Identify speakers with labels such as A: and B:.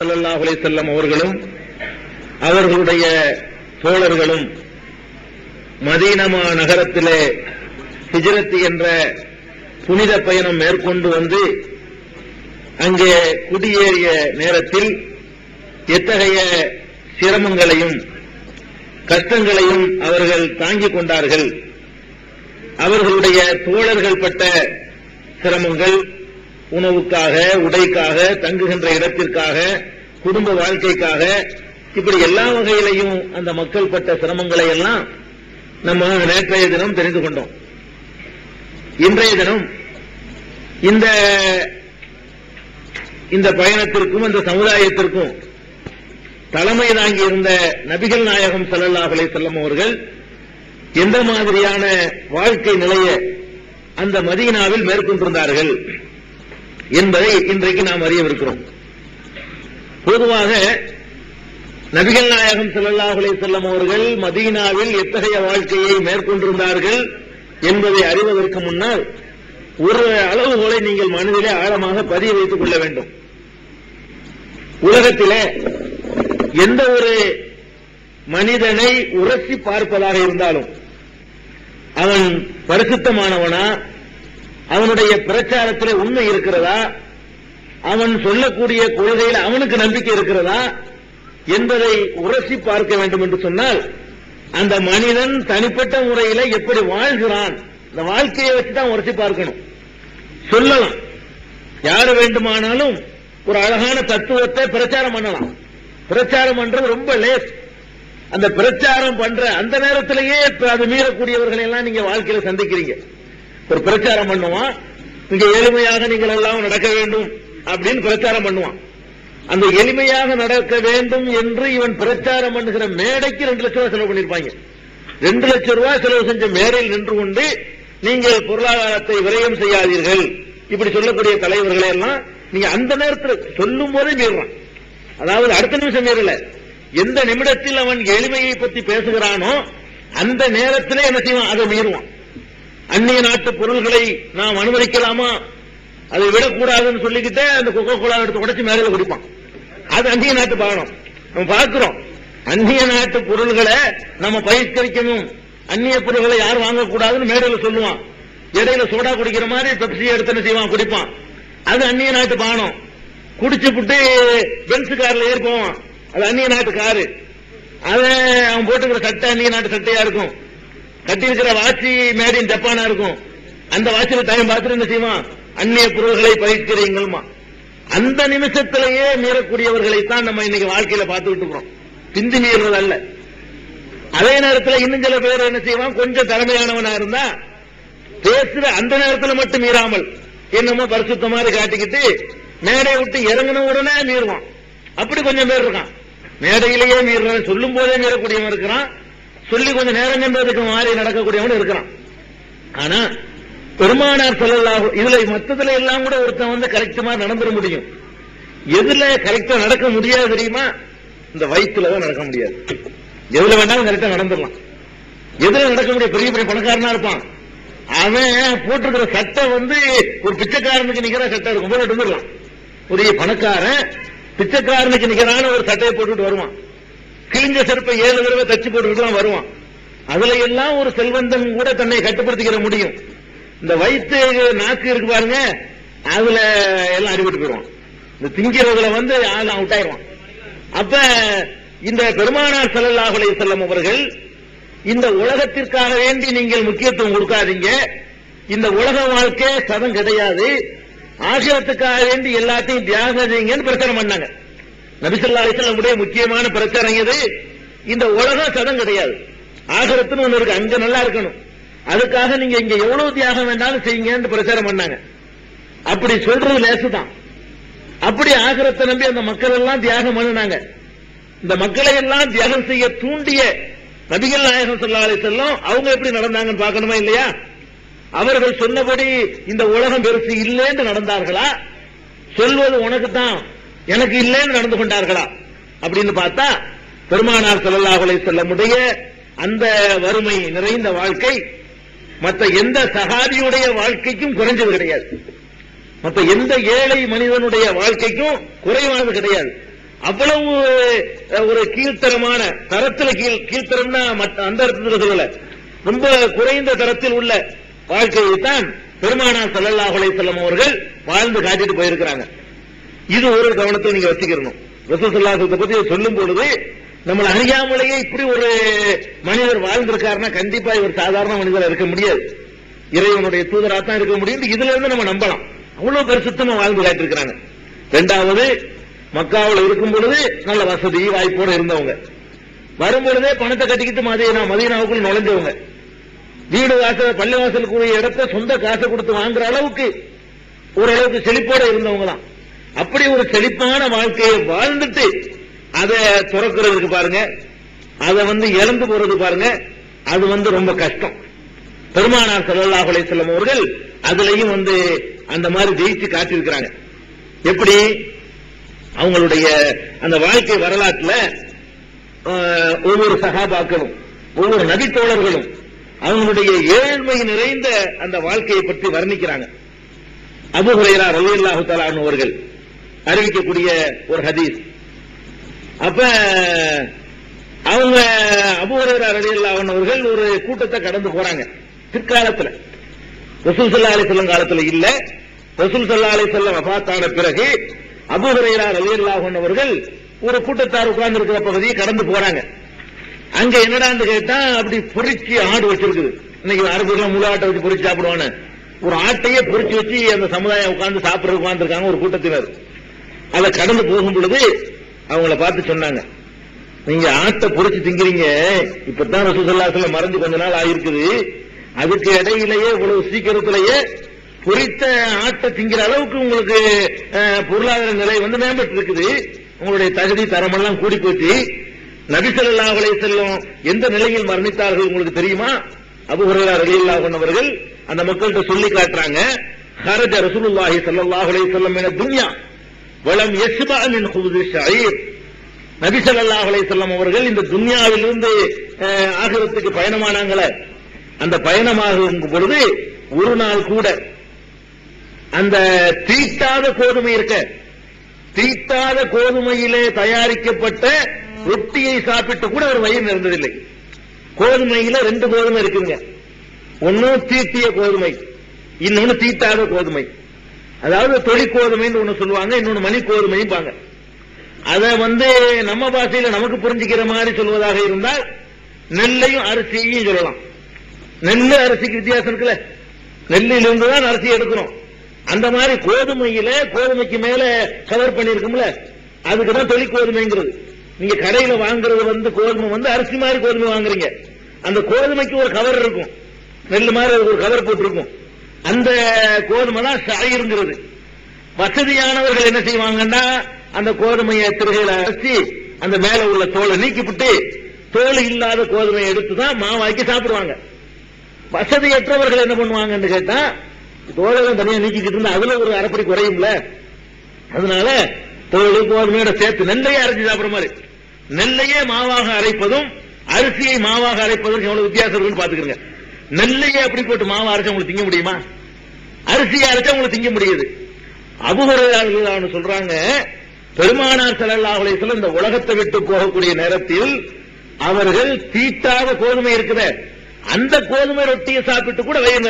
A: ஸல்லல்லாஹு அலைஹி வஸல்லம் அவர்களும் அவர்களுடைய தோழர்களும் மதீனமா நகரத்திலே ஹிஜரத் என்ற புனித பயணம் மேற்கொண்டு வந்து அங்கே குடியேறிய நேரத்தில் எத்தகைய சிரமங்களையும் கஷ்டங்களையும் அவர்கள் தாங்கிக் கொண்டார்கள். அவர்களுடைய தோழர்கள் பட்ட சிரமங்கள் உணவுக்காக உடைக்காக தங்குகின்ற இடத்திற்காக குடும்ப வாழ்க்கைக்காக இப்படி எல்லா வகையிலையும் அந்த மக்கள் பட்ட சிரமங்களை எல்லாம் நம்ம நேற்றைய தினம் தெரிந்து கொண்டோம். இன்றைய தினம் இந்த இந்த பயணத்திற்கும் இந்த சமுதாயத்திற்கும் தலைமை தாங்கி இருந்த நபிகள் நாயகம் ஸல்லல்லாஹு அலைஹி அவர்கள் எந்த மாதிரியான வாழ்க்கை நிலையை அந்த மதீனாவில் மேற்கொண்டிருந்தார்கள்? என்பதை இன்றைக்கு நாம் அறியவிருக்கிறோம். பொதுவாக நபிகள் நாயகம் செல்லல்லாஹுலே செல்லம் அவர்கள் மதீனாவில் எத்தகைய வாழ்க்கையை மேற்கொண்டிருந்தார்கள் என்பதை அறிவதற்கு முன்னால் ஒரு அளவுகோலை நீங்கள் மனதிலே ஆழமாக பதிய வைத்துக் கொள்ள வேண்டும். உலகத்திலே எந்த ஒரு மனிதனை உரசி பார்ப்பதாக இருந்தாலும் அவன் பரிசுத்தமானவனா அவனுடைய பிரச்சாரத்தில் உண்மை இருக்கிறதா? அவன் சொல்லக்கூடிய கொள்கையில் அவனுக்கு நம்பிக்கை இருக்கிறதா? என்பதை உரசி பார்க்க வேண்டும் என்று சொன்னால் அந்த மனிதன் தனிப்பட்ட முறையில எப்படி வாழ்கிறான்? இந்த வாழ்க்கையை வச்சுதான் உரசி பார்க்கணும். சொல்லலாம். யாரு வேண்டுமானாலும் ஒரு அழகான தத்துவத்தை பிரச்சாரம் பண்ணலாம். பிரச்சாரம் பண்றது ரொம்ப லேஸ். அந்த பிரச்சாரம் பண்ற அந்த நேரத்திலேயே அது மீறக்கூடியவர்களை எல்லாம் நீங்க வாழ்க்கையில சந்திக்கிறீங்க. ஒரு பிரச்சாரம் பண்ணுவான். இங்க எளிமையாக நீங்கள் எல்லாம் நடக்க வேண்டும் அப்படின்னு பிரச்சாரம் பண்ணுவான். அந்த எளிமையாக நடக்க வேண்டும் என்று இவன் பிரச்சாரம் பண்ணுகிற மேடைக்கு ரெண்டு லட்சம் ரூபாய் செலவு பண்ணிருப்பாங்க ரெண்டு லட்சம் ரூபாய் செலவு செஞ்ச மேடையில் நின்று கொண்டு நீங்கள் பொருளாதாரத்தை விரயம் செய்யாதீர்கள். இப்படி சொல்லக்கூடிய தலைவர்களை எல்லாம் நீங்க அந்த நேரத்தில் சொல்லும் போதே மீறுறான் அதாவது அடுத்த நிமிஷம் மீறல எந்த நிமிடத்தில் அவன் எளிமையை பத்தி பேசுகிறானோ அந்த நேரத்திலே என்ன செய்வான்? அதை மீறுவான். அந்நிய நாட்டு பொருள்களை நாம் அனுமதிக்கலாமா? அதை விடக்கூடாதுன்னு சொல்லிக்கிட்டே அந்த கொக்கோ கோலா எடுத்து உடச்சி மேல குடிப்பான். அது அந்நிய நாட்டு பானம். நம்ம பார்க்கிறோம். அந்நிய நாட்டு பொருள்களை நம்ம பயிர்கரிக்கணும் அந்நிய பொருள்களை யாரும் வாங்கக்கூடாதுன்னு மேடையில் சொல்லுவான். இடையில சோடா குடிக்கிற மாதிரி பெப்சி எடுத்துன்னு செய்வான்? குடிப்பான். அது அந்நிய நாட்டு பானம். குடிச்சு புட்டு பென்ஸ் கார்ல ஏறி போவான். அது அந்நிய நாட்டு காரு. அத அவன் போட்டுக்கிற சட்டை அந்நிய நாட்டு சட்டையா இருக்கும். கட்டி இருக்கிற வாட்சி மேட் இன் ஜப்பானா இருக்கும். அந்த வாட்சியில டைம் பார்த்துட்டு என்ன செய்வான்? அந்நிய பொருள்களை பயிர்க்கிறீங்கள்மா அந்த நிமிஷத்திலேயே மீறக்கூடியவர்களை தான் நம்ம இன்னைக்கு வாழ்க்கையில பார்த்துக்கிட்டு இருக்கிறோம் பிந்தி மீறுறது அல்ல. அதே நேரத்தில் இன்னும் சில பேர் என்ன செய்வான்? கொஞ்சம் தலைமையானவனா இருந்தா பேசுற அந்த நேரத்தில் மட்டும் மீறாமல் என்னமோ பரிசுத்த மாதிரி காட்டிக்கிட்டு மேடை விட்டு இறங்கின உடனே மீறுவான். அப்படி கொஞ்சம் பேர் இருக்கான். மேடையிலேயே மீறுறவன் சொல்லும் போதே மீறக்கூடியவன் இருக்கிறான். சொல்லி கொஞ்சம் நேரம் சென்றதுக்கு மாறி நடக்கக்கூடியவன் இருக்கிறான். ஆனா பெருமானார் சொல்லலாம் இதுல மொத்தத்துல எல்லாம் கூட ஒருத்தன் வந்து கரெக்டமா நடந்துட முடியும். எதுல கரெக்டா நடக்க முடியாது தெரியுமா? இந்த வயிற்றுல தான் நடக்க முடியாது. எதுல வேணாலும் கரெக்டா நடந்துடலாம். எதுல நடக்க முடியும்? பெரிய பெரிய பணக்காரனா இருப்பான். அவன் போட்டிருக்கிற சட்டை வந்து ஒரு பிச்சைக்காரனுக்கு நிக்கிற சட்டை இருக்கும். போது வந்துடலாம். ஒரு பணக்காரன் பிச்சைக்காரனுக்கு நிகரான ஒரு சட்டையை போட்டுட்டு வருவான். கிழிஞ்ச செருப்பை ஏழு தடவை தச்சு போட்டுக்கிட்டு வருவான். அதுல எல்லாம் ஒரு செல்வந்தன் கூட தன்னை கட்டுப்படுத்திக்கிற முடியும். இந்த வயிற்று நாக்கு இருக்கு பாருங்க அதுல எல்லாம் அடிபட்டு போயிடுவான். இந்த திங்கிறதுல வந்து ஆள் அவுட் ஆயிடுவான். அப்ப இந்த பெருமானார் ஸல்லல்லாஹு செல்லம் அவர்கள் இந்த உலகத்திற்காக வேண்டி நீங்கள் முக்கியத்துவம் கொடுக்காதீங்க. இந்த உலக வாழ்க்கை சதம் கிடையாது. ஆசிரத்துக்காக வேண்டி எல்லாத்தையும் தியாகம் செய்யுங்கன்னு பிரச்சனை பண்ணாங்க. நபிசல்லா அலிசல்லமுடைய முக்கியமான பிரச்சாரம் எது இந்த உலகம் சதம் கிடையாது. ஆகிரத்துன்னு ஒண்ணு இருக்கு. அங்க நல்லா இருக்கணும். அதுக்காக நீங்க இங்க எவ்வளவு தியாகம் வேண்டாலும் செய்யுங்கன்னு பிரச்சாரம் பண்ணாங்க. அப்படி சொல்றது லேசுதான். அப்படி ஆகிரத்தை நம்பி அந்த மக்கள் எல்லாம் தியாகம் பண்ணினாங்க. இந்த மக்களை எல்லாம் தியாகம் செய்ய தூண்டிய நபிகள் நாயகம் சொல்லா செல்லும் அவங்க எப்படி நடந்தாங்கன்னு பார்க்கணுமா இல்லையா? அவர்கள் சொன்னபடி இந்த உலகம் பெருசு இல்லைன்னு நடந்தார்களா? சொல்வது உனக்கு தான் எனக்கு இல்லைன்னு நடந்து கொண்டார்களா? அப்படின்னு பார்த்தா பெருமானார் ஸல்லல்லாஹு செல்லமுடைய அந்த வறுமை நிறைந்த வாழ்க்கை மற்ற எந்த சகாதியுடைய வாழ்க்கைக்கும் குறைஞ்சது கிடையாது. மற்ற எந்த ஏழை மனிதனுடைய வாழ்க்கைக்கும் குறைவானது கிடையாது. அவ்வளவு ஒரு கீழ்த்தரமான தரத்துல கீழ் கீழ்த்தரம்னா மற்ற அந்த அர்த்தத்தில் சொல்லல. ரொம்ப குறைந்த தரத்தில் உள்ள வாழ்க்கையை தான் பெருமானார் ஸல்லல்லாஹு அலைஹி அவர்கள் வாழ்ந்து காட்டிட்டு போயிருக்கிறாங்க. இது ஒரு கவனத்தை நீங்க வச்சுக்கணும். ரசூலுல்லாஹத்தை பத்தி சொல்லும் பொழுது நம்மளை அறியாமலேயே இப்படி ஒரு மனிதர் வாழ்ந்திருக்காருன்னா கண்டிப்பா இவர் சாதாரண மனிதரா இருக்க முடியாது. இறைவனுடைய தூதரா தான் இருக்க முடியும். இதுல இருந்து நம்ம நம்பலாம். அவ்வளவு பரிசுத்தமா வாழ்ந்து காட்டிருக்கிறாங்க ரெண்டாவது மக்காவில் இருக்கும் பொழுது நல்ல வசதி வாய்ப்போட இருந்தவங்க. வரும் பொழுதே பணத்தை கட்டிக்கிட்டு மதியனா மதியனாவுக்குள் நுழைஞ்சவங்க. வீடு வாசல் பள்ளி வாசலுக்குரிய இடத்த சொந்த காசை கொடுத்து வாங்குற அளவுக்கு ஓரளவுக்கு செழிப்போட இருந்தவங்க தான் அப்படி ஒரு செழிப்பான வாழ்க்கையை வாழ்ந்துட்டு அதை துறக்கிறதுக்கு பாருங்க. அதை வந்து இழந்து போறது பாருங்க. அது வந்து ரொம்ப கஷ்டம். பெருமானார் ஸல்லல்லாஹு அலைஹி வஸல்லம் அவர்கள் அதுலயும் வந்து அந்த மாதிரி ஜெயிச்சு காட்டியிருக்கிறாங்க எப்படி? அவங்களுடைய அந்த வாழ்க்கை வரலாற்றுல ஒவ்வொரு சகாபாக்களும் ஒவ்வொரு நதித்தோழர்களும் அவங்களுடைய ஏழ்மை நிறைந்த அந்த வாழ்க்கையை பற்றி வர்ணிக்கிறாங்க. அபு ஹுரைரா ரலியல்லாஹு தஆலா அன்ஹு அவர்கள் அறிவிக்கக்கூடிய ஒரு ஹதீஸ். அப்ப அவங்க அபு ஹுரைரா அவர்கள் ஒரு கூட்டத்தை கடந்து போறாங்க பிற்காலத்துல. ரசூல் சல்லா அலி செல்லம் காலத்துல இல்ல. ரசூல் சல்லா அலி செல்லம் வஃபாத்தான பிறகு அபூ ஹுரைரா அவர்கள் ஒரு கூட்டத்தார் உட்கார்ந்து இருக்கிற பகுதியை கடந்து போறாங்க. அங்க என்னடான்னு கேட்டா அப்படி பொறிச்சு ஆடு வச்சிருக்குது. இன்னைக்கு அரபுலாம் முழு ஆட்டை வச்சு பொறிச்சு சாப்பிடுவானு. ஒரு ஆட்டையே பொரிச்சு வச்சு அந்த சமுதாயம் உட்கார்ந்து சாப்பிடுறது உட்கார்ந்துருக்காங்க ஒரு கூட்டத்தினர். அதை கடந்து போகும் பொழுது அவங்கள பார்த்து சொன்னாங்க. நீங்க ஆட்டை பொறிச்சு திங்கிறீங்க. இப்பதான் ரசூசல்லாசல மறைஞ்சு கொஞ்ச நாள் ஆயிருக்குது. அதுக்கு இடையிலேயே இவ்வளவு சீக்கிரத்திலேயே பொறித்த ஆட்டை திங்கிற அளவுக்கு உங்களுக்கு பொருளாதார நிலை வந்து மேம்பட்டு இருக்குது. உங்களுடைய தகுதி தரமெல்லாம் கூடி போச்சு. நபிசல்லாஹ் செல்லும் எந்த நிலையில் மரணித்தார்கள் உங்களுக்கு தெரியுமா? அபு ரலியல்லா அவர்கள் அந்த மக்கள்கிட்ட சொல்லி காட்டுறாங்க. ஹரஜ ரசூலுல்லாஹி ஸல்லல்லாஹு அலைஹி வஸல்லம் என துன்யா. வளம் யஸ்பா மின் ஹுபுதி ஷயீர். அவர்கள் இந்த துன்யாவிலிருந்து அஹ், ஆகிரத்துக்கு பயணமானாங்களே. அந்த பயணமாகும் பொழுது ஒரு நாள் கூட அந்த தீட்டாத கோதுமை இருக்க தீட்டாத கோதுமையிலே தயாரிக்கப்பட்ட ரொட்டியை சாப்பிட்டு கூட ஒரு வயிறு நிறந்ததில்லை. கோதுமையில ரெண்டு கோதுமை இருக்குங்க. ஒன்னும் தீட்டிய கோதுமை இன்னொன்னு தீட்டாத கோதுமை. அதாவது தொழிற்கோதுமைன்னு ஒண்ணு சொல்லுவாங்க இன்னொன்னு மணிக்கோதுமைப்பாங்க அத வந்து நம்ம பாஷையில நமக்கு புரிஞ்சுக்கிற மாதிரி சொல்வதாக இருந்தால் நெல்லையும் அரிசியையும் சொல்லலாம். நெல்லு அரிசிக்கு வித்தியாசம் இருக்குல்ல. நெல்லிலிருந்து தான் அரிசி எடுக்கிறோம். அந்த மாதிரி கோதுமையில கோதுமைக்கு மேல கவர் பண்ணிருக்கும்ல அதுக்கு தான் தொழில் கோதுமைங்கிறது. நீங்க கடையில வாங்குறது வந்து கோதுமை வந்து அரிசி மாதிரி கோதுமை வாங்குறீங்க. அந்த கோதுமைக்கு ஒரு கவர் இருக்கும். நெல் மாதிரி அதுக்கு ஒரு கவர் போட்டிருக்கும். அந்த கோதுமை தான் சாயிருங்கிறது வசதியானவர்கள் என்ன செய்வாங்கன்னா அந்த கோதுமையை திருகையில அரைச்சி அந்த மேல உள்ள தோலை நீக்கிவிட்டு தோல் இல்லாத கோதுமையை எடுத்து தான் மாவாக்கி சாப்பிடுவாங்க. வசதியற்றவர்கள் என்ன பண்ணுவாங்கன்னு கேட்டா தோலெல்லாம் தனியா நீக்கிக்கிட்டு இருந்தா அதுல ஒரு அரைப்படி குறையும்ல. அதனால தோல் கோதுமையோட சேர்த்து நெல்லையே அரைச்சி சாப்பிடுற மாதிரி நெல்லையே மாவாக அரைப்பதும் அரிசியை மாவாக அரைப்பதும் எவ்வளவு வித்தியாசம் இருக்குன்னு பாத்துக்கிறங்க நெல்லையே அப்படி போட்டு மாவா அரைச்சா உங்களுக்கு திங்க முடியுமா? அரிசியை அரைச்சா உங்களுக்கு திங்க முடியுது. அபுகரையாளர்கள் சொல்றாங்க பெருமானார் ஸல்லல்லாஹு சொல்ல இந்த உலகத்தை விட்டு போகக்கூடிய நேரத்தில் அவர்கள் தீட்டாத கோதுமை இருக்கிற அந்த கோதுமை ரொட்டியை சாப்பிட்டு கூட வயிறு